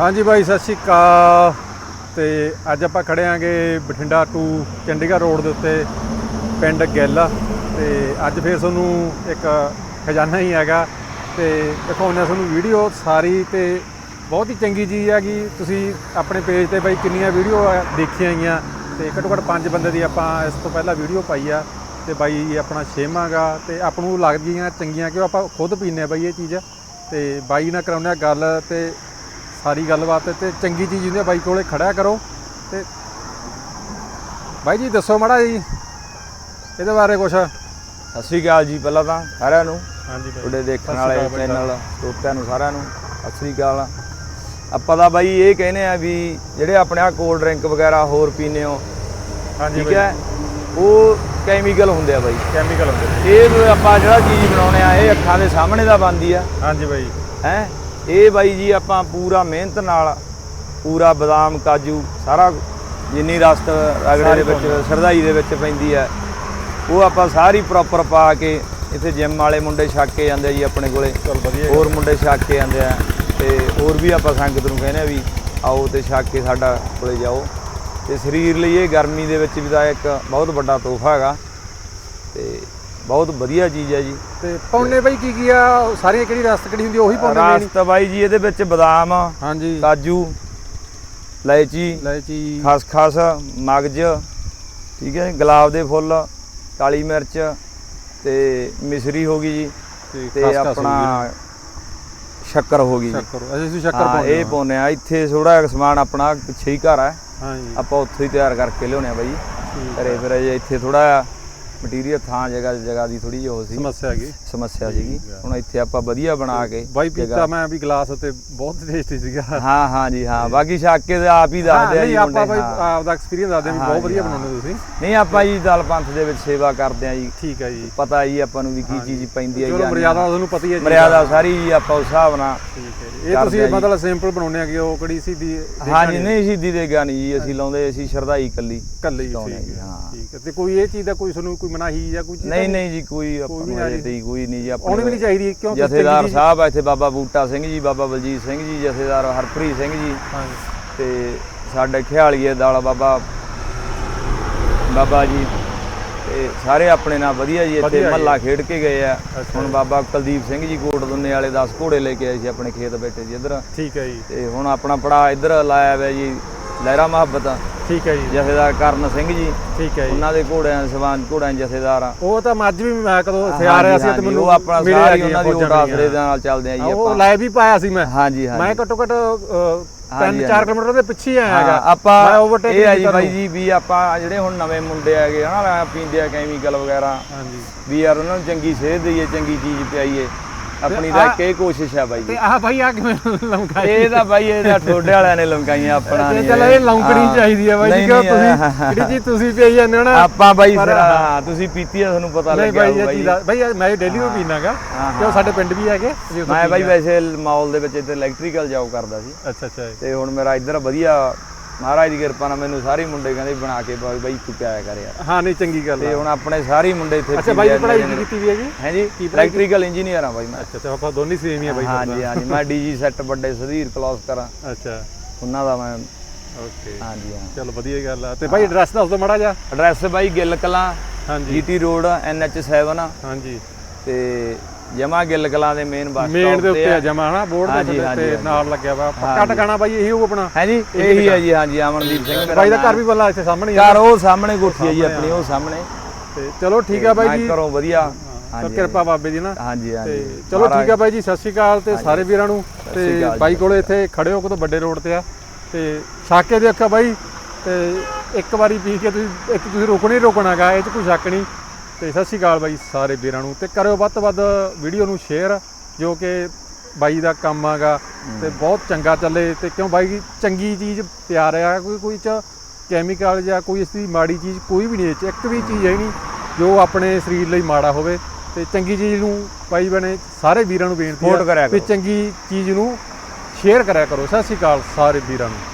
ਹਾਂਜੀ ਬਾਈ ਸਤਿ ਸ਼੍ਰੀ ਅਕਾਲ। ਤੇ ਅੱਜ ਆਪਾਂ ਖੜੇ ਆਂਗੇ ਬਠਿੰਡਾ ਟੂ ਚੰਡੀਗੜ੍ਹ ਰੋਡ ਦੇ ਉੱਤੇ, ਪਿੰਡ ਗੈਲਾ। ਤੇ ਅੱਜ ਫੇਰ ਤੁਹਾਨੂੰ ਇੱਕ ਖਜ਼ਾਨਾ ਹੀ ਹੈਗਾ। ਤੇ ਦਿਖਾਉਂਦੇ ਹਾਂ ਤੁਹਾਨੂੰ ਵੀਡੀਓ ਸਾਰੀ ਤੇ ਬਹੁਤ ਹੀ ਚੰਗੀ ਚੀਜ਼ ਹੈਗੀ। ਤੁਸੀਂ ਆਪਣੇ ਪੇਜ ਤੇ ਬਾਈ ਕਿੰਨੀਆਂ ਵੀਡੀਓ ਦੇਖੀਆਂ ਗਈਆਂ ਤੇ ਘੱਟੋ ਘੱਟ ਪੰਜ ਬੰਦੇ ਦੀ ਆਪਾਂ ਇਸ ਤੋਂ ਪਹਿਲਾਂ ਵੀਡੀਓ ਪਾਈ ਆ। ਤੇ ਬਾਈ ਆਪਣਾ ਛੇਵਾਂਗਾ ਤੇ ਆਪ ਨੂੰ ਲੱਗਦੀਆਂ ਚੰਗੀਆਂ ਕਿਉਂ ਆਪਾਂ ਖੁਦ ਪੀਨੇ ਆ ਬਾਈ ਇਹ ਚੀਜ਼। ਤੇ ਬਾਈ ਨਾਲ ਕਰਾਉਂਦੇ ਆ ਗੱਲ। ਤੇ ਸਾਰੀ ਗੱਲਬਾਤ ਤੇ ਚੰਗੀ ਚੀਜ਼ ਹੁੰਦੀ ਆ ਬਾਈ ਕੋਲੇ ਖੜਿਆ ਕਰੋ ਤੇ ਬਾਈ ਜੀ ਦੱਸੋ ਮੜਾ ਜੀ ਇਹਦੇ ਬਾਰੇ ਕੁਛ। ਸਤਿ ਸ਼੍ਰੀ ਅਕਾਲ ਜੀ ਪਹਿਲਾਂ ਤਾਂ ਸਾਰਿਆਂ ਨੂੰ ਹਾਂਜੀ ਤੁਹਾਡੇ ਦੇਖਣ ਵਾਲੇ ਚੈਨਲ ਦੋਸਤਾਂ ਨੂੰ ਸਾਰਿਆਂ ਨੂੰ ਸਤਿ ਸ਼੍ਰੀ ਅਕਾਲ। ਆਪਾਂ ਤਾਂ ਬਾਈ ਇਹ ਕਹਿੰਦੇ ਆ ਵੀ ਜਿਹੜੇ ਆਪਣੇ ਆ ਕੋਲਡ ਡਰਿੰਕ ਵਗੈਰਾ ਹੋਰ ਪੀਨੇ ਹੋ ਹਾਂਜੀ ਠੀਕ ਹੈ? ਉਹ ਕੈਮੀਕਲ ਹੁੰਦੇ ਆ ਬਾਈ। ਕੈਮੀਕਲ ਹੁੰਦੇ। ਇਹ ਆਪਾਂ ਜਿਹੜਾ ਚੀਜ਼ ਬਣਾਉਣੇ ਆ ਇਹ ਅੱਖਾਂ ਦੇ ਸਾਹਮਣੇ ਦਾ ਬਣਦੀ ਆ। ਹਾਂਜੀ ਬਾਈ ਹੈ? ਇਹ ਬਾਈ ਜੀ ਆਪਾਂ ਪੂਰਾ ਮਿਹਨਤ ਨਾਲ ਪੂਰਾ ਬਦਾਮ ਕਾਜੂ ਸਾਰਾ ਜਿੰਨੀ ਰਸਤ ਰਗੜੇ ਦੇ ਵਿੱਚ ਸਰਦਾਈ ਦੇ ਵਿੱਚ ਪੈਂਦੀ ਹੈ ਉਹ ਆਪਾਂ ਸਾਰੀ ਪ੍ਰੋਪਰ ਪਾ ਕੇ ਇੱਥੇ ਜਿਮ ਵਾਲੇ ਮੁੰਡੇ ਛੱਕ ਕੇ ਜਾਂਦੇ ਜੀ ਆਪਣੇ ਕੋਲੇ। ਚਲ ਵਧੀਆ ਹੋਰ ਮੁੰਡੇ ਛੱਕ ਕੇ ਜਾਂਦੇ ਆ ਤੇ ਹੋਰ ਵੀ ਆਪਾਂ ਸੰਗਤ ਨੂੰ ਕਹਿੰਦੇ ਆ ਵੀ ਆਓ ਤੇ ਛੱਕ ਕੇ ਸਾਡਾ ਕੋਲੇ ਜਾਓ। ਤੇ ਸਰੀਰ ਲਈ ਇਹ ਗਰਮੀ ਦੇ ਵਿੱਚ ਵੀ ਦਾ ਇੱਕ ਬਹੁਤ ਵੱਡਾ ਤੋਹਫਾ ਹੈਗਾ। ਤੇ ਬਹੁਤ ਵਧੀਆ ਚੀਜ਼ ਹੈ ਜੀ। ਤੇ ਪੌਣੇ ਬਾਈ ਕੀ ਕੀ ਆ? ਸਾਰੀਆਂ ਕਿਹੜੀ ਰਸਤ ਕਿਹੜੀ ਹੁੰਦੀ ਆ, ਉਹੀ ਪਾਉਂਦੇ ਨੇ ਰਸਤ ਬਾਈ ਜੀ ਇਹਦੇ ਵਿੱਚ ਬਦਾਮ ਹਾਂਜੀ। ਕਾਜੂ ਇਲਾਇਚੀ ਇਲਾਇਚੀ। ਖਸਖਸ ਮਗਜ ਠੀਕ ਹੈ ਗੁਲਾਬ ਦੇ ਫੁੱਲ ਕਾਲੀ ਮਿਰਚ ਤੇ ਮਿਸਰੀ ਹੋ ਗਈ ਜੀ। ਤੇ ਆਪਣਾ ਸ਼ੱਕਰ ਹੋ ਗਈ ਜੀ। ਸ਼ੱਕਰ ਅਸੀਂ ਸ਼ੱਕਰ ਪਾਉਂਦੇ ਇਹ ਪਾਉਂਦੇ ਆ ਇੱਥੇ ਥੋੜਾ ਜਿਹਾ ਸਮਾਨ ਆਪਣਾ ਪਿੱਛੇ ਹੀ ਘਰ ਹਾਂਜੀ। ਆਪਾਂ ਉੱਥੋਂ ਹੀ ਤਿਆਰ ਕਰਕੇ ਲਿਆਉਣੇ ਆ ਬਾਈ। ਘਰੇ ਫਿਰ ਇੱਥੇ ਥੋੜਾ ਮਟੀਰੀਅਲ ਥਾਂ ਜਗ੍ਹਾ ਜਗ੍ਹਾ ਦੀ ਥੋੜੀ ਜਿਹੀ ਉਹ ਸੀ। ਸਮੱਸਿਆ ਹੈਗੀ। ਸਮੱਸਿਆ ਸੀਗੀ। ਹੁਣ ਇੱਥੇ ਆਪਾਂ ਵਧੀਆ ਬਣਾ ਕੇ ਬਾਈ ਪੀਤਾ ਮੈਂ ਵੀ ਗਲਾਸ ਤੇ ਬਹੁਤ ਟੇਸਟੀ ਸੀਗਾ। ਹਾਂ ਹਾਂ ਜੀ ਹਾਂ। ਬਾਕੀ ਛੱਕ ਕੇ ਤੇ ਆਪ ਹੀ ਦੱਸਦੇ ਆ ਜੀ ਆਪਾਂ ਬਾਈ। ਆਪ ਦਾ ਐਕਸਪੀਰੀਅੰਸ ਦੱਸਦੇ ਵੀ ਹਾਂ ਬਹੁਤ ਜੀ, ਵਧੀਆ ਹਾਂ। ਬਣਾਉਂਦੇ ਤੁਸੀਂ। ਨਹੀਂ ਆਪਾਂ ਜੀ ਦਲ ਪੰਥ ਦੇ ਵਿੱਚ ਸੇਵਾ ਕਰਦੇ ਆ ਜੀ। ਠੀਕ ਹੈ ਜੀ। ਪਤਾ ਜੀ ਆਪਾਂ ਨੂੰ ਵੀ ਕੀ ਚੀਜ਼ ਪੈਂਦੀ ਹੈ ਚਲੋ ਜਾਂ ਮਰਿਆਦਾ ਤੁਹਾਨੂੰ ਪਤਾ ਹੀ ਹੈ ਜੀ। ਮਰਿਆਦਾ ਸਾਰੀ ਜੀ ਆਪਾਂ ਉਸ ਹਿਸਾਬ ਨਾਲ ਠੀਕ ਹੈ ਜੀ। ਇਹ ਤੁਸੀਂ ਜੀ। ਮਤਲਬ ਸਿੰਪਲ ਬਣਾਉਂਦੇ ਆ ਕਿ ਉਹ ਕਿਹੜੀ ਸੀ ਦੀ ਹਾਂਜੀ ਨਹੀਂ ਸ਼ਹੀਦੀ ਦੇ ਗਾਣੀ ਜੀ। ਅਸੀਂ ਲਾਉਂਦੇ ਅਸੀਂ ਸ਼ਰਧਾਈ ਕੱਲੀ ਕੱਲੇ ਹੀ ਠੀਕ ਜੀ, ਹੈ ਹਾਂ। ਠੀਕ ਹੈ ਤੇ ਕੋਈ ਇਹ ਚੀਜ਼ ਦਾ ਕੋਈ ਤੁਹਾਨੂੰ ਕੋਈ ਮਨਾਹੀ ਜਾਂ ਕੋਈ ਚੀਜ਼ ਨਹੀਂ ਨਹੀਂ ਜੀ ਕੋਈ ਆਪਾਂ ਨੂੰ ਨਹੀਂ ਅਜੇ ਤੇ ਕੋਈ ਨਹੀਂ ਜੀ ਵੀ ਆਪਣੇ ਨਹੀਂ ਚਾਹੀਦੀ ਕਿਉਂ? ਜਥੇਦਾਰ ਸਾਹਿਬ ਇੱਥੇ ਬਾਬਾ ਬੂਟਾ ਸਿੰਘ ਜੀ ਬਾਬਾ ਬਲਜੀਤ ਸਿੰਘ ਜੀ ਜਥੇਦਾਰ ਹਰਪ੍ਰੀਤ ਸਿੰਘ ਜੀ। ਹਾਂਜੀ। ਤੇ ਸਾਡੇ ਖਿਆਲੀਏ ਦਾਲ ਬਾਬਾ ਬਾਬਾ ਜੀ ਤੇ ਸਾਰੇ ਆਪਣੇ ਨਾਲ ਵਧੀਆ ਜੀ ਇੱਥੇ ਜੀ। ਮਹੱਲਾ ਖੇਡ ਕੇ ਗਏ ਆ। ਹੁਣ ਬਾਬਾ ਕੁਲਦੀਪ ਸਿੰਘ ਜੀ ਕੋਟ ਦੁੰਨੇ ਵਾਲੇ 10 ਘੋੜੇ ਲੈ ਕੇ ਆਏ ਸੀ ਆਪਣੇ ਖੇਤ ਬੈਠੇ ਸੀ ਇੱਧਰ। ਠੀਕ ਹੈ ਜੀ। ਤੇ ਹੁਣ ਆਪਣਾ ਪੜਾ ਇੱਧਰ ਲਾਇਆ ਹੋਇਆ ਜੀ ਲਹਿਰਾ ਮੁਹੱਬਤ। ਠੀਕ ਹੈ ਜੀ। ਜਥੇਦਾਰ ਕਰਨ ਸਿੰਘ ਜੀ। ਠੀਕ ਹੈ ਜੀ। ਉਹਨਾਂ ਦੇ ਘੋੜਿਆਂ ਸਵਾਨ ਘੋੜਿਆਂ ਜਥੇਦਾਰ ਆ। ਉਹ ਤਾਂ ਅੱਜ ਵੀ ਮੈਂ ਕਦੋਂ ਇੱਥੇ ਆ ਰਿਹਾ ਸੀ ਤੇ ਮੈਨੂੰ ਉਹ ਆਪਣਾ ਸਾਰੀ ਜੀ ਉਹਨਾਂ ਦੀ ਆਸਰੇ ਦੇ। ਨਾਲ ਚੱਲਦੇ ਆ ਜੀ ਹਾਂ, ਉਹ ਆਪਾਂ। ਲਾਈਵ ਵੀ ਪਾਇਆ ਸੀ ਮੈਂ। ਹਾਂਜੀ ਹਾਂਜੀ। ਮੈਂ ਘੱਟੋ ਘੱਟ ਹਾਂਜੀ, 3-4 ਕਿਲੋਮੀਟਰ ਦੇ ਪਿੱਛੇ ਹੀ ਆਇਆ ਹਾਂ, ਹੈਗਾ। ਮੈਂ ਆਪਾਂ overtake ਇਹ ਆ ਨਹੀਂ ਜੀ ਕੀਤਾ ਬਾਈ। ਜੀ ਵੀ ਆਪਾਂ ਜਿਹੜੇ ਹੁਣ ਨਵੇਂ ਮੁੰਡੇ ਹੈਗੇ ਹਨਾ ਪੀਂਦੇ ਆ ਕੈਮੀਕਲ ਵਗੈਰਾ। ਹਾਂਜੀ। ਵੀ ਯਾਰ ਉਹਨਾਂ ਨੂੰ ਚੰਗੀ ਸੇਧ ਦਈਏ ਚੰਗੀ ਚੀਜ਼ ਪਿਆਈਏ। ਆਪਣੀ ਤਾਂ ਇੱਕ ਇਹ ਕੋਸ਼ਿਸ਼ ਆ ਬਾਈ ਤੇ ਜੀ ਆਹ ਭਾਈ ਆ ਕਿਵੇਂ ਲੰਕਾਈ? ਇਹ ਤਾਂ ਬਾਈ ਇਹਦਾ ਠੋਡੇ ਵਾਲਿਆਂ ਨੇ ਲੰਕਾਈਆਂ ਆਪਣਾ ਤੇ ਨਹੀਂ ਚੱਲ ਇਹ ਲੰਕਣੀ। ਚਾਹੀਦੀ ਹੈ ਬਾਈ ਜੀ ਨਹੀਂ, ਤੁਸੀਂ ਜਿਹੜੀ ਚੀਜ਼ ਤੁਸੀਂ ਪਈ ਜਾਂਦੇ ਹੋ ਨਾ। ਆਪਾਂ ਬਾਈ ਹਾਂ। ਤੁਸੀਂ ਪੀਤੀ ਆ ਤੁਹਾਨੂੰ ਪਤਾ ਲੱਗਿਆ ਬਾਈ ਇਹ ਬਾਈ। ਬਾਈ ਮੈਂ ਡੇਲੀ ਉਹ ਪੀਣਾਗਾ ਕਿਉਂ ਸਾਡੇ ਪਿੰਡ ਵੀ ਹੈਗੇ ਮੈਂ ਬਾਈ ਵੈਸੇ ਮਾਲ ਦੇ ਵਿੱਚ ਇੱਥੇ ਇਲੈਕਟ੍ਰੀਕਲ ਜੌਬ ਕਰਦਾ ਸੀ। ਅੱਛਾ ਅੱਛਾ। ਤੇ ਹੁਣ ਮੇਰਾ ਇੱਧਰ ਵਧੀਆ ਮਹਾਰਾਜ ਦੀ ਕਿਰਪਾ ਨਾਲ ਮੈਨੂੰ ਸਾਰੇ ਮੁੰਡੇ ਕਹਿੰਦੇ ਬਣਾ ਕੇ ਬਾਈ ਬਾਈ ਤੂੰ ਪਿਆਇਆ ਕਰ ਯਾਰ। ਹਾਂ ਨਹੀਂ ਚੰਗੀ ਗੱਲ ਤੇ ਹੈ ਹੁਣ ਆਪਣੇ ਸਾਰੇ ਮੁੰਡੇ ਇੱਥੇ ਅੱਛਾ ਬਾਈ ਦੀ ਪੜ੍ਹਾਈ ਕੀ ਕੀਤੀ ਵੀ ਹੈਗੀ? ਹੈ ਜੀ? ਇਲੈਕਟ੍ਰੀਕਲ ਇੰਜੀਨੀਅਰ ਆ ਬਾਈ ਮੈਂ। ਅੱਛਾ ਅੱਛਾ ਆਪਾਂ ਦੋਨੇ ਸੇਮ ਹੀ ਆ ਬਾਈ ਹਾਂਜੀ ਹਾਂਜੀ ਮੈਂ ਡੀਜੀ ਸੈੱਟ ਵੱਡੇ ਸੁਧੀਰ ਕਲਾਸ ਕਰਾਂ। ਅੱਛਾ। ਉਹਨਾਂ ਦਾ ਮੈਂ ਓਕੇ ਹਾਂਜੀ ਹਾਂ। ਚਲ ਵਧੀਆ ਗੱਲ ਆ। ਤੇ ਬਾਈ ਐਡਰੈਸ ਦੱਸ ਦਿਓ ਮੜਾ ਜਾ ਐਡਰੈਸ ਬਾਈ ਗਿੱਲ ਕਲਾਂ ਹਾਂਜੀ। ਜੀਟੀ ਰੋਡ NH7 ਹਾਂਜੀ। ਤੇ ਜਮਾ ਗਿੱਲ ਕਲਾਂ ਦੇ ਮੇਨ ਬੱਸ ਮੇਨ ਦੇ ਉੱਤੇ ਆ ਜਮਾ ਹਨਾ? ਬੋਰਡ ਦੇ ਉੱਤੇ। ਨਾਲ ਲੱਗਿਆ ਵਾ। ਪੱਕਾ ਟਿਕਾਣਾ ਬਾਈ ਇਹੀ ਹੋਊ ਆਪਣਾ? ਹੈ ਜੀ ਇਹੀ ਹੈ ਜੀ ਹਾਂਜੀ ਅਮਨਦੀਪ ਸਿੰਘ ਬਾਈ ਦਾ। ਘਰ ਵੀ ਬੱਲਾ ਇੱਥੇ ਸਾਹਮਣੇ ਹੀ ਆ। ਘਰ ਉਹ ਸਾਹਮਣੇ ਕੋਠੀ ਹੈ ਜੀ ਆਪਣੀ ਉਹ ਸਾਹਮਣੇ। ਤੇ ਚਲੋ ਠੀਕ ਆ ਬਾਈ ਜੀ। ਘਰੋਂ ਵਧੀਆ। ਤਾਂ ਹਾਂਜੀ ਕਿਰਪਾ ਬਾਬੇ ਦੀ ਨਾ। ਹਾਂਜੀ ਤੇ ਹਾਂਜੀ। ਚਲੋ ਠੀਕ ਆ ਬਾਈ ਜੀ ਸਤਿ ਸ਼੍ਰੀ ਅਕਾਲ ਤੇ ਸਾਰੇ ਵੀਰਾਂ ਨੂੰ। ਤੇ। ਬਾਈ ਕੋਲੇ ਇੱਥੇ ਖੜੇ ਹੋ ਕੋ ਵੱਡੇ ਰੋਡ ਤੇ ਆ। ਤੇ ਛਾਕੇ ਦੇਖਿਆ ਬਾਈ ਤੇ ਇੱਕ ਵਾਰੀ ਪੀ ਕੇ ਤੁਸੀਂ ਇੱਕ ਤੁਸੀਂ ਰੋਕਣਾ ਹੀ ਰੋਕਣਾਗਾ ਇਹ ਚ ਕੋਈ ਸ਼ੱਕ ਨਹੀਂ। ਤੇ ਸਤਿ ਸ਼੍ਰੀ ਅਕਾਲ ਬਾਈ ਸਾਰੇ ਵੀਰਾਂ ਨੂੰ। ਤੇ ਕਰਿਓ ਵੱਧ ਤੋਂ ਵੱਧ ਵੀਡੀਓ ਨੂੰ ਸ਼ੇਅਰ ਜੋ ਕਿ ਬਾਈ ਦਾ ਕੰਮ ਆਗਾ ਤੇ ਬਹੁਤ ਚੰਗਾ ਚੱਲੇ। ਤੇ ਕਿਉਂ ਬਾਈ ਚੰਗੀ ਚੀਜ਼ ਪਿਆਰ ਆ ਕੋਈ ਕੋਈ ਚ ਕੈਮੀਕਲ ਜਾਂ ਕੋਈ ਇਸ ਦੀ ਮਾੜੀ ਚੀਜ਼ ਕੋਈ ਵੀ ਨਹੀਂ ਇੱਕ ਵੀ ਚੀਜ਼ ਹੈ ਨਹੀਂ ਜੋ ਆਪਣੇ ਸਰੀਰ ਲਈ ਮਾੜਾ ਹੋਵੇ। ਤੇ ਚੰਗੀ ਚੀਜ਼ ਨੂੰ ਬਾਈ ਬਣੇ ਸਾਰੇ ਵੀਰਾਂ ਨੂੰ ਬੇਨਤੀ ਕਰਿਆ ਵੀ। ਚੰਗੀ ਚੀਜ਼ ਨੂੰ ਸ਼ੇਅਰ ਕਰਿਆ ਕਰੋ। ਸਤਿ ਸ਼੍ਰੀ ਅਕਾਲ ਸਾਰੇ ਵੀਰਾਂ ਨੂੰ।